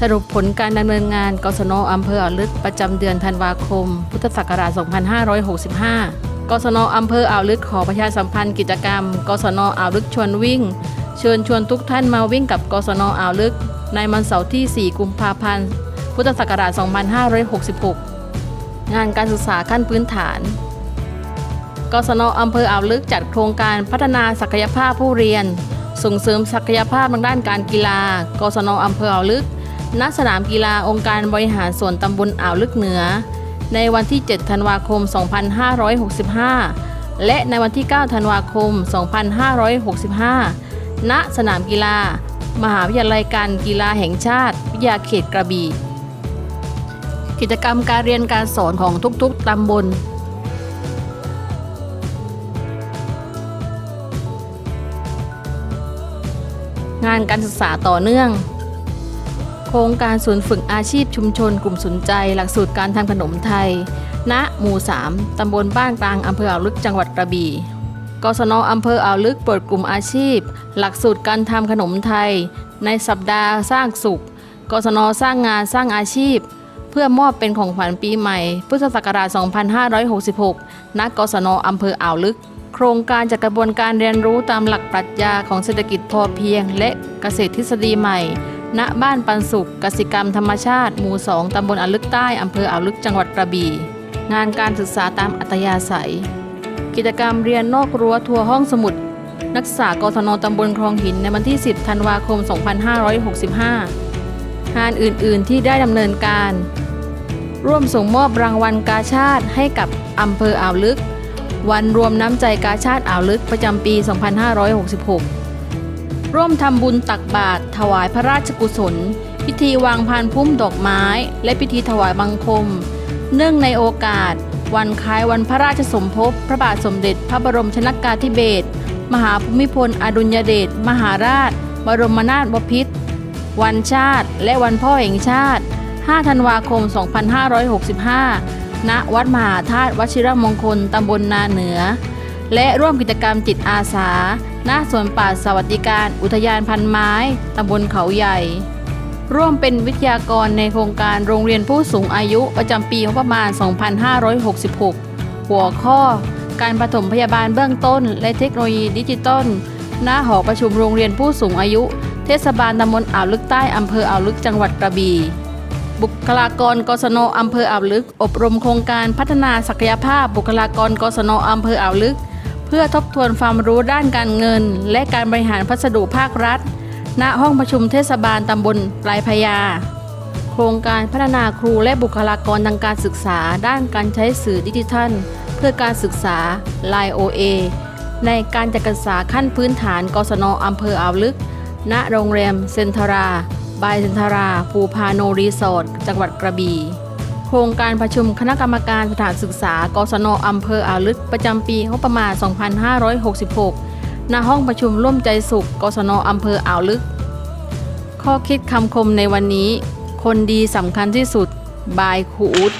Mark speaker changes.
Speaker 1: สรุปผลการดำเนินงานกศนอำเภออ่าวลึกประจำเดือนธันวาคม พุทธศักราช 2565 กศนอำเภออ่าวลึกขอประชาสัมพันธ์กิจกรรม กศนอ่าวลึกชวนวิ่ง เชิญชวนทุกท่านมาวิ่งกับกศนอ่าวลึก ในวันเสาร์ที่ 4 กุมภาพันธ์ พุทธศักราช 2566 งานการศึกษาขั้นพื้นฐาน กศนอำเภออ่าวลึกจัดโครงการพัฒนาศักยภาพผู้เรียน ส่งเสริมศักยภาพทางด้านการกีฬา กศนอำเภออ่าวลึก ณสนามกีฬาองค์การบริหารส่วนตำบลอ่าวลึกเหนือ ในวันที่ 7 ธันวาคม 2565 และในวันที่ 9 ธันวาคม 2565 ณ สนามกีฬา มหาวิทยาลัยการกีฬาแห่งชาติ วิทยาเขตกระบี่ กิจกรรมการเรียนการสอนของทุกๆตำบลงานการศึกษาต่อเนื่อง โครงการศูนย์ฝึกอาชีพชุมชนกลุ่มสนใจ หลักสูตรการทำขนมไทย ณ หมู่ 3 ตำบลบ้านกลางอำเภออ่าวลึกจังหวัดกระบี่กศนอำเภออ่าวลึกเปิดกลุ่มอาชีพ หลักสูตรการทำขนมไทย ในสัปดาห์สร้างสุขกศนสร้างงานสร้างอาชีพ เพื่อมอบเป็นของขวัญปีใหม่ พุทธศักราช 2566 ณ กศนอำเภออ่าวลึก โครงการจัดกระบวนการเรียนรู้ตามหลักปรัชญาของเศรษฐกิจพอเพียง และเกษตรทฤษฎีใหม่ ณบ้านปันสุขกสิกรรมธรรมชาติ หมู่2ตำบลอ่าวลึกใต้ อำเภออ่าวลึกจังหวัดกระบี่ งานการศึกษาตามอัตยาศัย กิจกรรมเรียนนอกรั้วทัวร์ห้องสมุด นักศึกษากศนตำบลคลองหินในวันที่ 10 ธันวาคม 2565 งานอื่น ๆ ที่ได้ดำเนินการ ร่วมส่งมอบรางวัลกาชาติให้กับอำเภออ่าวลึก วันรวมน้ำใจกาชาติอ่าวลึกประจำปี 2566 ร่วมทำบุญตักบาตรถวายพระราชกุศล พิธีวางพานพุ่มดอกไม้ และพิธีถวายบังคม เนื่องในโอกาส วันคล้ายวันพระราชสมภพ พระบาทสมเด็จพระบรมชนกาธิเบศรมหาภูมิพล อดุลยเดชมหาราช บรมนาถบพิตรวันชาติ และวันพ่อแห่งชาติ 5 ธันวาคม 2565 ณ วัดมหาธาตุวชิรมงคล ตำบลนาเหนือ และร่วมกิจกรรมจิตอาสาณสวนป่าสวัสดิการ อุทยานพันไม้ตำบลเขาใหญ่ ร่วมเป็นวิทยากรในโครงการโรงเรียนผู้สูงอายุประจำปีงบประมาณ 2566 หัวข้อ การปฐมพยาบาลเบื้องต้น และเทคโนโลยีดิจิตอลหน้าหอประชุมโรงเรียนผู้สูงอายุ เทศบาลตำบลอ่าวลึกใต้อำเภออ่าวลึกจังหวัดกระบี่บุคลากรกศนอำเภออ่าวลึก อบรมโครงการพัฒนาศักยภาพบุคลากรกศนอำเภออ่าวลึก เพื่อทบทวนความรู้ด้านการเงิน และการบริหารพัสดุภาครัฐ ณห้องประชุมเทศบาลตำบลปลายพญาโครงการพัฒนาครูและบุคลากรทางการศึกษา ด้านการใช้สื่อดิจิทัล เพื่อการศึกษา l i OA ในการจัดการศึกษาขั้นพื้นฐานกศนอำเภออ่าวลึก ณโรงแรมเซนทรา บายเซนทรา ภูพาโนรีสอร์ทจังหวัดกระบี่ โครงการประชุมคณะกรรมการสถานศึกษา กศนอำเภออ่าวลึกประจำปีงบประมาณ 2566 ณ ห้องประชุมร่วมใจสุข กศนอำเภออ่าวลึก ข้อคิดคำคมในวันนี้ คนดีสำคัญที่สุด บายครูอุด